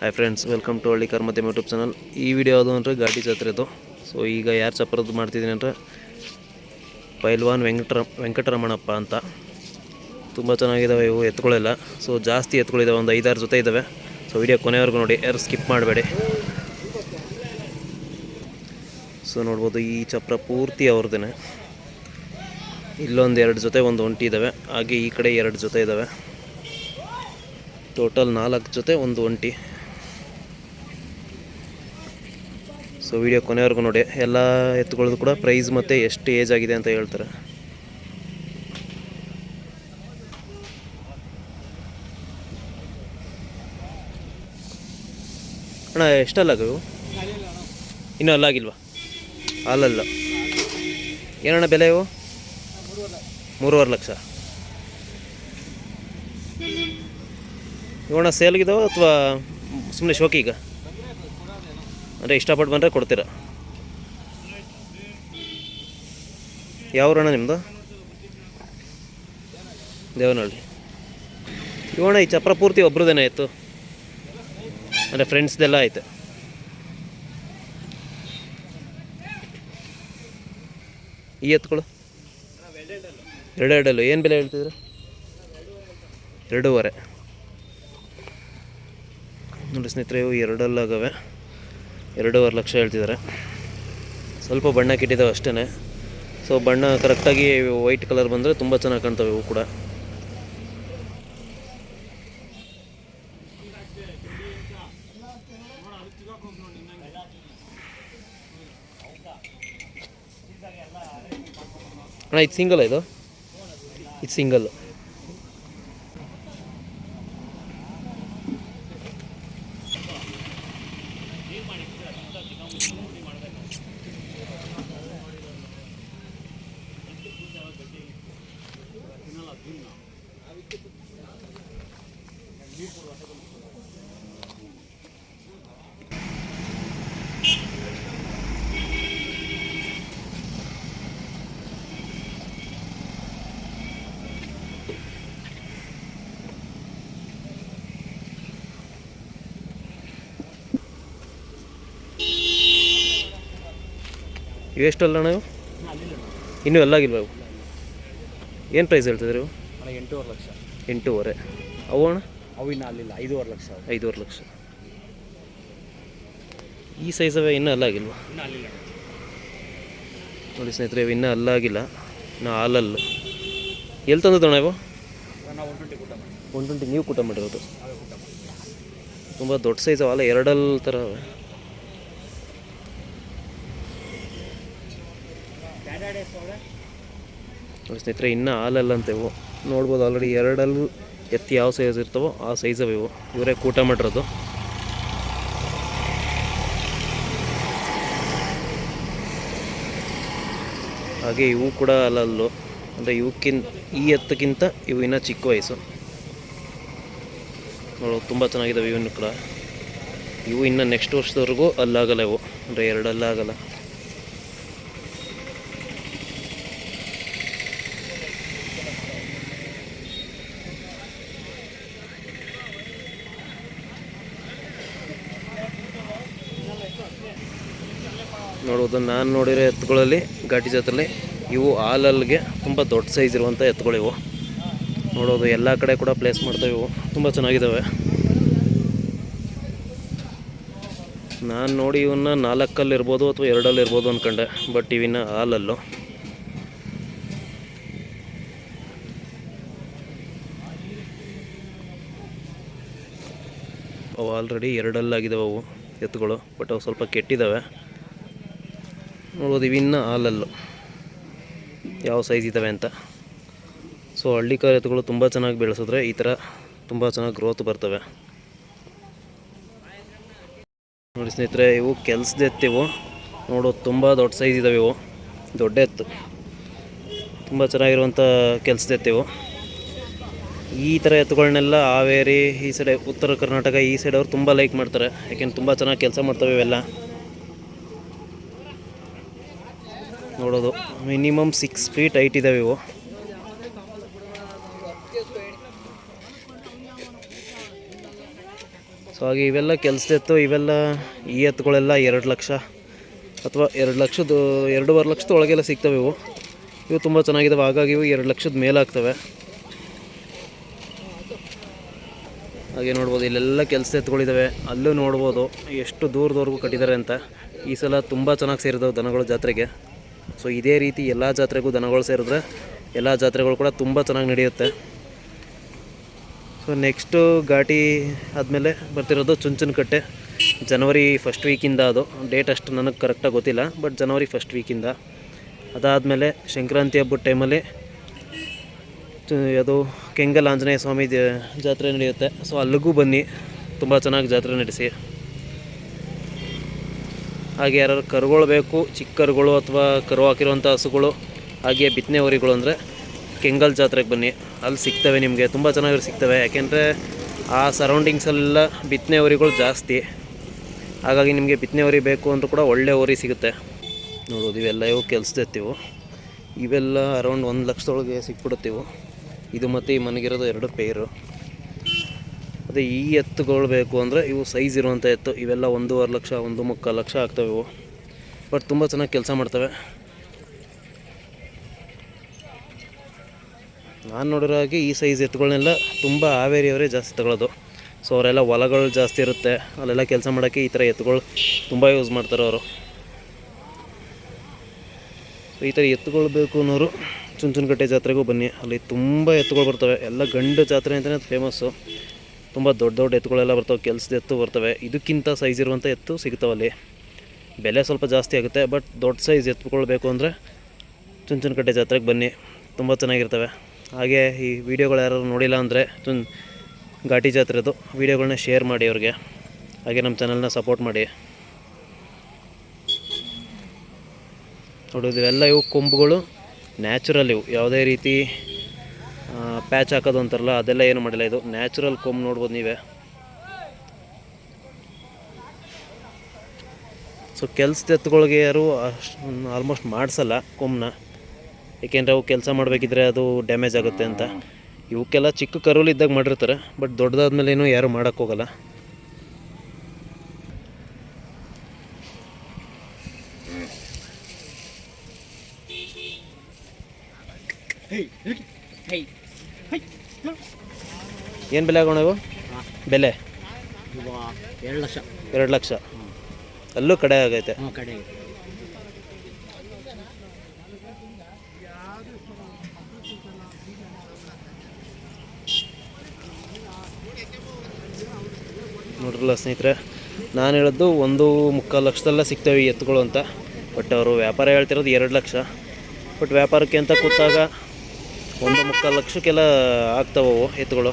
Hi friends welcome to ಹಳ್ಳಿ car ಮತ್ತು YouTube channel ಈ ವಿಡಿಯೋ ಅದು ಅಂದರೆ ಗಾಡಿ ಜಾತ್ರೆದು ಸೊ ಈಗ ಯಾರು ಚಪ್ರದ್ದು ಮಾಡ್ತಿದ್ದೀನಿ ಅಂದರೆ ಪೈಲ್ವಾನ್ ವೆಂಕಟರ ವೆಂಕಟರಮಣಪ್ಪ ಅಂತ. ತುಂಬ ಚೆನ್ನಾಗಿದ್ದಾವೆ ಇವು ಎತ್ಕೊಳ್ಳೆಲ್ಲ. ಸೊ ಜಾಸ್ತಿ ಎತ್ಕೊಳ್ಳಿದ್ದಾವೆ ಒಂದು ಐದಾರು ಜೊತೆ ಇದ್ದಾವೆ ಸೊ ವಿಡಿಯೋ ಕೊನೆವರೆಗೂ ನೋಡಿ, ಯಾರು ಸ್ಕಿಪ್ ಮಾಡಬೇಡಿ. ಸೊ ನೋಡ್ಬೋದು, ಈ ಚಪ್ರ ಪೂರ್ತಿ ಅವ್ರದ್ದೇನೆ ಇಲ್ಲೊಂದು ಎರಡು ಜೊತೆ ಒಂದು ಒಂಟಿ ಇದ್ದಾವೆ ಹಾಗೆ ಈ ಕಡೆ ಎರಡು ಜೊತೆ ಇದ್ದಾವೆ ಟೋಟಲ್ ನಾಲ್ಕು ಜೊತೆ ಒಂದು ಒಂಟಿ. ಸೊ ವಿಡಿಯೋ ಕೊನೆವರೆಗೂ ನೋಡಿ. ಎಲ್ಲ ಎತ್ತುಗಳದ್ದು ಕೂಡ ಪ್ರೈಸ್ ಮತ್ತು ಎಷ್ಟು ಏಜ್ ಆಗಿದೆ ಅಂತ ಹೇಳ್ತಾರೆ. ಅಣ್ಣ, ಎಷ್ಟಲ್ಲ ಇನ್ನೂ ಅಲ್ಲಾಗಿಲ್ವಾ ಅಲ್ಲಲ್ಲ. ಏನಣ್ಣ ಬೆಲೆ ಇವು? ಮೂರುವರೆ ಲಕ್ಷ. ಇವಣ್ಣ ಸೇಲ್ಗಿದಾವ ಅಥವಾ ಸುಮ್ಮನೆ ಶೋಕಿಗ? ಅಂದರೆ ಇಷ್ಟಪಟ್ಟು ಬಂದರೆ ಕೊಡ್ತೀರಾ? ಯಾವ ಊರಣ್ಣ ನಿಮ್ಮದು ದೇವನಹಳ್ಳಿ. ಇವಣ್ಣ ಈ ಚಪ್ರ ಪೂರ್ತಿ ಒಬ್ರದೇನೆ ಆಯಿತು ಅಂದರೆ ಫ್ರೆಂಡ್ಸ್ದೆಲ್ಲ ಆಯ್ತು ಈ ಎತ್ಕೊಳು. ಎರಡು ಎರಡಲ್ಲು ಏನು ಬೆಲೆ ಹೇಳ್ತಿದ್ರು? ಎರಡೂವರೆ. ನೋಡಿ ಸ್ನೇಹಿತರೆ, ಇವು ಎರಡಲ್ಲಾಗವೆ. ಎರಡೂವರೆ ಲಕ್ಷ ಹೇಳ್ತಿದ್ದಾರೆ. ಸ್ವಲ್ಪ ಬಣ್ಣ ಕೆಟ್ಟಿದ್ದಾವೆ ಅಷ್ಟೇ ಸೊ ಬಣ್ಣ ಕರೆಕ್ಟಾಗಿ ವೈಟ್ ಕಲರ್ ಬಂದರೆ ತುಂಬ ಚೆನ್ನಾಗಿ ಕಾಣ್ತವೆ ಇವು ಕೂಡ. ಅಣ್ಣ, ಇದು ಸಿಂಗಲ್ ಇದು? ಇದು ಸಿಂಗಲ್ ಇವೆಷ್ಟಲ್ಲ ಅಲ್ಲ ಇವು? ಇನ್ನೂ ಎಲ್ಲಾಗಿಲ್ವ ಇವು? ಏನು ಪ್ರೈಸ್ ಹೇಳ್ತಿದ್ರು ಎಂಟೂವರೆ ಲಕ್ಷ. ಎಂಟೂವರೆ. ಅವು ಅಣ್ಣ? ಅವು ಇನ್ನೂ ಅಲ್ಲಿಲ್ಲ ಐದೂವರೆ ಲಕ್ಷ ಅವು. ಐದೂವರೆ ಲಕ್ಷ. ಈ ಇನ್ನೂ ಅಲ್ಲಾಗಿಲ್ವ ಇನ್ನು ಅಲ್ಲಿಲ್ಲ ನೋಡಿ ಸ್ನೇಹಿತರೆ ಇವು ಇನ್ನೂ ಅಲ್ಲಾಗಿಲ್ಲ ನಾ ಹಾಲಲ್ಲು. ಎಲ್ಲಿ ತಂದದಣ್ಣ ಇವು? ನಾವು ಒನ್ ಟ್ವೆಂಟಿ ನೀವು ಕೂಟ ಮಾಡಿರೋದು? ಅವೇ ತುಂಬ ದೊಡ್ಡ ಸೈಜ್ ಅವಲ್ಲ ಎರಡಲ್ಲಿ ಥರ ಸ್ನೇಹಿತರೆ, ಇನ್ನೂ ಹಾಲಲ್ಲ ಅಂತ ಇವು ನೋಡ್ಬೋದು ಆಲ್ರೆಡಿ ಎರಡಲ್ಲೂ ಎತ್ತಿ ಯಾವ ಸೈಜ್ ಇರ್ತವೋ ಆ ಸೈಜ್ ಇವು ಇವರೇ ಕೂಟ ಮಾಡಿರೋದು. ಹಾಗೆ ಇವು ಕೂಡ ಅಲ್ಲಲ್ಲು ಅಂದರೆ ಇವಕ್ಕಿಂತ ಈ ಎತ್ತಕ್ಕಿಂತ ಇವು ಇನ್ನೂ ಚಿಕ್ಕ ವಯಸ್ಸು. ನೋಡು, ತುಂಬ ಚೆನ್ನಾಗಿದ್ದಾವೆ ಇವನ್ನು ಕೂಡ. ಇವು ಇನ್ನು ನೆಕ್ಸ್ಟ್ ವರ್ಷದವರೆಗೂ ಅಲ್ಲಾಗಲ್ಲ ಇವು. ಅಂದರೆ ಎರಡಲ್ಲಾಗಲ್ಲ. ನೋಡ್ಬೋದು ನಾನು ನೋಡಿರೋ ಎತ್ತುಗಳಲ್ಲಿ, ಘಾಟಿ ಜಾತ್ರೆಲಿ ಇವು ಹಾಲಲ್ಲಿಗೆ ತುಂಬ ದೊಡ್ಡ ಸೈಜ್ ಇರುವಂಥ ಎತ್ತುಗಳಿವು ನೋಡೋದು ಎಲ್ಲ ಕಡೆ ಕೂಡ ಪ್ಲೇಸ್ ಮಾಡ್ತವೆ ಇವು. ತುಂಬ ಚೆನ್ನಾಗಿದ್ದಾವೆ ನಾನು ನೋಡಿ ಇವನ್ನ ನಾಲ್ಕಲ್ಲಿ ಇರ್ಬೋದು ಅಥವಾ ಎರಡಲ್ಲಿ ಇರ್ಬೋದು ಅಂದ್ಕೊಂಡೆ ಬಟ್ ಇವಿನ ಹಾಲಲ್ಲು. ಅವು ಆಲ್ರೆಡಿ ಎರಡಲ್ಲಾಗಿದ್ದಾವೆ ಅವು ಎತ್ತುಗಳು ಬಟ್ ಅವು ಸ್ವಲ್ಪ ಕೆಟ್ಟಿದ್ದಾವೆ ನೋಡ್ಬೋದು ಇವಿನ್ನ ಹಾಲಲ್ಲು. ಯಾವ ಸೈಜ್ ಇದ್ದಾವೆ ಅಂತ. ಸೊ ಹಳ್ಳಿ ಎತ್ತುಗಳು ತುಂಬ ಚೆನ್ನಾಗಿ ಬೆಳೆಸಿದ್ರೆ ಈ ಥರ ತುಂಬ ಚೆನ್ನಾಗಿ ಗ್ರೋತ್ ಬರ್ತವೆ. ನೋಡಿ ಸ್ನೇಹಿತರೆ, ಇವು ಕೆಲ್ಸದ ಎತ್ತಿವು ನೋಡೋದು ತುಂಬ ದೊಡ್ಡ ಸೈಜ್ ಇದ್ದಾವೆ ಇವು. ದೊಡ್ಡ ಎತ್ತು. ತುಂಬ ಚೆನ್ನಾಗಿರುವಂಥ ಕೆಲ್ಸದ ಎತ್ತಿವು ಈ ಥರ ಎತ್ತುಗಳನ್ನೆಲ್ಲ ಹಾವೇರಿ, ಈ ಸೈಡ್ ಉತ್ತರ ಕರ್ನಾಟಕ, ಈ ಸೈಡವ್ರು ತುಂಬ ಲೈಕ್ ಮಾಡ್ತಾರೆ. ಯಾಕೆಂದ್ರೆ ತುಂಬ ಚೆನ್ನಾಗಿ ಕೆಲಸ ಮಾಡ್ತವೆ ಇವೆಲ್ಲ. ನೋಡೋದು. ಮಿನಿಮಮ್ ಸಿಕ್ಸ್ ಫೀಟ್ ಹೈಟ್ ಇದ್ದಾವೆ ಇವು. ಸೊ ಹಾಗೆ ಇವೆಲ್ಲ ಕೆಲಸದೆತ್ತು ಇವೆಲ್ಲ ಈ ಎತ್ತುಗಳೆಲ್ಲ ಎರಡು ಲಕ್ಷ ಅಥವಾ ಎರಡು ಲಕ್ಷದ ಎರಡೂವರೆ ಲಕ್ಷದ ಒಳಗೆಲ್ಲ ಸಿಗ್ತವೆ ಇವು. ಇವು ತುಂಬ ಚೆನ್ನಾಗಿದ್ದಾವೆ ಹಾಗಾಗಿ ಇವು ಎರಡು ಲಕ್ಷದ ಮೇಲಾಗ್ತವೆ ಹಾಗೆ ನೋಡ್ಬೋದು, ಇಲ್ಲೆಲ್ಲ ಕೆಲಸ ಎತ್ತುಗಳಿದ್ದಾವೆ ಅಲ್ಲೂ ನೋಡ್ಬೋದು, ಎಷ್ಟು ದೂರದವರೆಗೂ ಕಟ್ಟಿದ್ದಾರೆ ಅಂತ. ಈ ಸಲ ತುಂಬ ಚೆನ್ನಾಗಿ ಸೇರಿದವು ದನಗಳು ಜಾತ್ರೆಗೆ. ಸೊ ಇದೇ ರೀತಿ ಎಲ್ಲ ಜಾತ್ರೆಗೂ ದನಗಳು ಸೇರಿದ್ರೆ ಎಲ್ಲ ಜಾತ್ರೆಗಳು ಕೂಡ ತುಂಬ ಚೆನ್ನಾಗಿ ನಡೆಯುತ್ತೆ. ಸೊ ನೆಕ್ಸ್ಟು ಘಾಟಿ ಆದಮೇಲೆ ಬರ್ತಿರೋದು ಚುಂಚನಕಟ್ಟೆ. ಜನವರಿ ಫಸ್ಟ್ ವೀಕಿಂದ ಅದು. ಡೇಟ್ ಅಷ್ಟು ನನಗೆ ಕರೆಕ್ಟಾಗಿ ಗೊತ್ತಿಲ್ಲ ಬಟ್ ಜನವರಿ ಫಸ್ಟ್ ವೀಕಿಂದ ಅದಾದಮೇಲೆ ಸಂಕ್ರಾಂತಿ ಹಬ್ಬದ ಟೈಮಲ್ಲಿ ಅದು ಕೆಂಗಲ್ ಆಂಜನೇಯ ಸ್ವಾಮಿ ಜಾತ್ರೆ ನಡೆಯುತ್ತೆ. ಸೊ ಅಲ್ಲಿಗೂ ಬನ್ನಿ. ತುಂಬ ಚೆನ್ನಾಗಿ ಜಾತ್ರೆ ನಡೆಸಿ. ಹಾಗೆ ಯಾರು ಕರುಗಳು ಬೇಕು, ಚಿಕ್ಕ ಕರುಗಳು ಅಥವಾ ಕರು ಹಾಕಿರುವಂಥ ಹಸುಗಳು, ಹಾಗೆ ಬಿತ್ತನೆ ಹೊರಿಗಳು ಅಂದರೆ ಕೆಂಗಲ್ ಜಾತ್ರೆಗೆ ಬನ್ನಿ. ಅಲ್ಲಿ ಸಿಗ್ತವೆ ನಿಮಗೆ, ತುಂಬ ಚೆನ್ನಾಗಿ ಸಿಗ್ತವೆ. ಯಾಕೆಂದರೆ ಆ ಸರೌಂಡಿಂಗ್ಸಲ್ಲೆಲ್ಲ ಬಿತ್ತನೆ ಹೊರಿಗಳು ಜಾಸ್ತಿ. ಹಾಗಾಗಿ ನಿಮಗೆ ಬಿತ್ತನೆ ಹೊರಿ ಬೇಕು ಅಂದರೂ ಕೂಡ ಒಳ್ಳೆ ಹೊರಿ ಸಿಗುತ್ತೆ. ನೋಡೋದು ಇವೆಲ್ಲ ಇವು ಕೆಲಸದೆತ್ತಿವು ಇವೆಲ್ಲ ಅರೌಂಡ್ ಒಂದು ಲಕ್ಷದೊಳಗೆ ಸಿಕ್ಬಿಡುತ್ತೀವು ಇದು ಮತ್ತು ಈ ಮನೆಗಿರೋದು ಎರಡು ಪೇರು ಅದೇ ಈ ಎತ್ತುಗಳು ಬೇಕು ಅಂದರೆ ಇವು ಸೈಜ್ ಇರುವಂಥ ಎತ್ತು. ಇವೆಲ್ಲ ಒಂದೂವರೆ ಲಕ್ಷ, ಒಂದು ಮುಕ್ಕಾಲು ಲಕ್ಷ ಆಗ್ತವೆ ಇವು. ಬಟ್ ತುಂಬ ಚೆನ್ನಾಗಿ ಕೆಲಸ ಮಾಡ್ತವೆ. ನಾನು ನೋಡಿರೋ ಹಾಗೆ ಈ ಸೈಜ್ ಎತ್ತುಗಳನ್ನೆಲ್ಲ ತುಂಬ ಹಾವೇರಿಯವರೇ ಜಾಸ್ತಿ ತಗೊಳ್ಳೋದು ಸೊ ಅವರೆಲ್ಲ ಹೊಲಗಳು ಜಾಸ್ತಿ ಇರುತ್ತೆ. ಅಲ್ಲೆಲ್ಲ ಕೆಲಸ ಮಾಡೋಕ್ಕೆ ಈ ಥರ ಎತ್ತುಗಳು ತುಂಬ ಯೂಸ್ ಮಾಡ್ತಾರೆ ಅವರು. ಈ ಥರ ಎತ್ತುಗಳು ಬೇಕು ಅನ್ನೋರು ಚುಂಚುನಕಟ್ಟೆ ಜಾತ್ರೆಗೂ ಬನ್ನಿ. ಅಲ್ಲಿ ತುಂಬ ಎತ್ತುಗಳು ಬರ್ತವೆ. ಎಲ್ಲ ಗಂಡು ಜಾತ್ರೆ ಅಂತಲೇ ಅದು ಫೇಮಸ್ಸು ತುಂಬ ದೊಡ್ಡ ದೊಡ್ಡ ಎತ್ತುಗಳೆಲ್ಲ ಬರ್ತವೆ, ಕೆಲಸದ ಎತ್ತು ಬರ್ತವೆ. ಇದಕ್ಕಿಂತ ಸೈಜ್ ಇರುವಂಥ ಎತ್ತು ಸಿಗ್ತಾವೆ ಅಲ್ಲಿ. ಬೆಲೆ ಸ್ವಲ್ಪ ಜಾಸ್ತಿ ಆಗುತ್ತೆ ಬಟ್ ದೊಡ್ಡ ಸೈಜ್ ಎತ್ತುಗಳು ಬೇಕು ಅಂದರೆ ಚುಂಚನಕಟ್ಟೆ ಜಾತ್ರೆಗೆ ಬನ್ನಿ. ತುಂಬ ಚೆನ್ನಾಗಿರ್ತವೆ. ಹಾಗೆ ಈ ವಿಡಿಯೋಗಳು ಯಾರು ನೋಡಿಲ್ಲ ಅಂದರೆ ಚುನ್, ಘಾಟಿ ಜಾತ್ರೆದು ವೀಡಿಯೋಗಳನ್ನ ಶೇರ್ ಮಾಡಿ ಅವ್ರಿಗೆ. ಹಾಗೆ ನಮ್ಮ ಚಾನಲ್ನ ಸಪೋರ್ಟ್ ಮಾಡಿ. ನೋಡೋದು ಇವೆಲ್ಲ ಇವು ಕೊಂಬುಗಳು ನ್ಯಾಚುರಲ್ ಇವು. ಯಾವುದೇ ರೀತಿ ಪ್ಯಾಚ್ ಹಾಕೋದು ಅಂತಾರಲ್ಲ, ಅದೆಲ್ಲ ಏನು ಮಾಡಿಲ್ಲ. ಇದು ನ್ಯಾಚುರಲ್ ಕೋಮ್ ನೋಡ್ಬೋದು ನೀವೇ. ಸೊ ಕೆಲ್ಸದ ಎತ್ತುಗಳಿಗೆ ಯಾರು ಆಲ್ಮೋಸ್ಟ್ ಮಾಡಿಸಲ್ಲ ಕೊಮ್ನ. ಏಕೆಂದರೆ ಅವು ಕೆಲಸ ಮಾಡಬೇಕಿದ್ರೆ ಅದು ಡ್ಯಾಮೇಜ್ ಆಗುತ್ತೆ ಅಂತ. ಇವಕ್ಕೆಲ್ಲ ಚಿಕ್ಕ ಕರುಲಿದ್ದಾಗ ಮಾಡಿರ್ತಾರೆ ಬಟ್ ದೊಡ್ಡದಾದ್ಮೇಲೆ ಏನು ಯಾರು ಮಾಡೋಕ್ಕೋಗಲ್ಲ ಏನು ಬೆಲೆ ಆಗೋಣ ಇವು? ಬೆಲೆ? ಎರಡು ಲಕ್ಷ. ಎರಡು ಲಕ್ಷ. ಅಲ್ಲೂ ಕಡೆ ಆಗೈತೆ. ಕಡೆ ನೋಡ್ರಲ್ಲ ಸ್ನೇಹಿತರೆ ನಾನು ಹೇಳೋದು ಒಂದು ಮುಕ್ಕಾಲು ಲಕ್ಷದಲ್ಲ ಸಿಗ್ತವೆ ಎತ್ತುಗಳು ಅಂತ. ಬಟ್ ಅವರು ವ್ಯಾಪಾರ ಹೇಳ್ತಿರೋದು ಎರಡು ಲಕ್ಷ. ಬಟ್ ವ್ಯಾಪಾರಕ್ಕೆ ಅಂತ ಕೂತಾಗ ಒಂದು ಮುಕ್ಕಾಲು ಲಕ್ಷಕ್ಕೆಲ್ಲ ಆಗ್ತಾವೆ ಅವು ಎತ್ತುಗಳು.